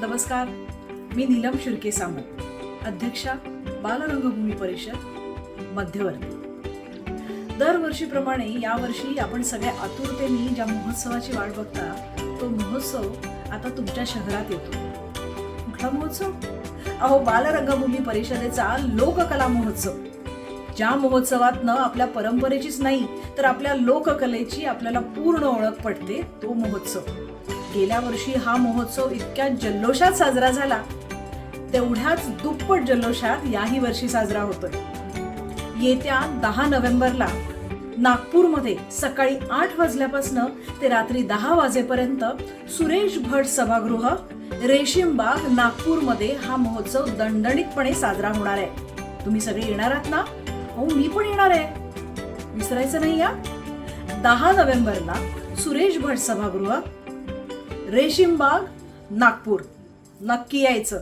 नमस्कार मी नीलम शिर्के सामंत अध्यक्षा बालरंगभूमी परिषद मध्यवर्ती. दरवर्षीप्रमाणे यावर्षी आपण सगळ्या आतुरतेने ज्या महोत्सवाची वाट बघता तो महोत्सव आता तुमच्या शहरात येतो. कुठला महोत्सव? अहो बालरंगभूमी परिषदेचा लोककला महोत्सव. ज्या महोत्सवातनं आपल्या परंपरेचीच नाही तर आपल्या लोककलेची आपल्याला पूर्ण ओळख पडते तो महोत्सव. गेल्या वर्षी हा महोत्सव इतक्या जल्लोषात साजरा झाला. तेवढ्याच दुप्पट जल्लोषात याही वर्षी साजरा होतोय. येत्या दहा नोव्हेंबरला नागपूरमध्ये सकाळी आठ वाजल्यापासून ते रात्री दहा वाजेपर्यंत सुरेश भट सभागृह रेशीमबाग नागपूरमध्ये हा महोत्सव दणदणीतपणे साजरा होणार आहे. तुम्ही सगळे येणार आहात ना? हो मी पण येणार आहे. विसरायचं नाही या? दहा नोव्हेंबरला सुरेश भट सभागृह रेशीमबाग नागपूर. नक्की यायचं.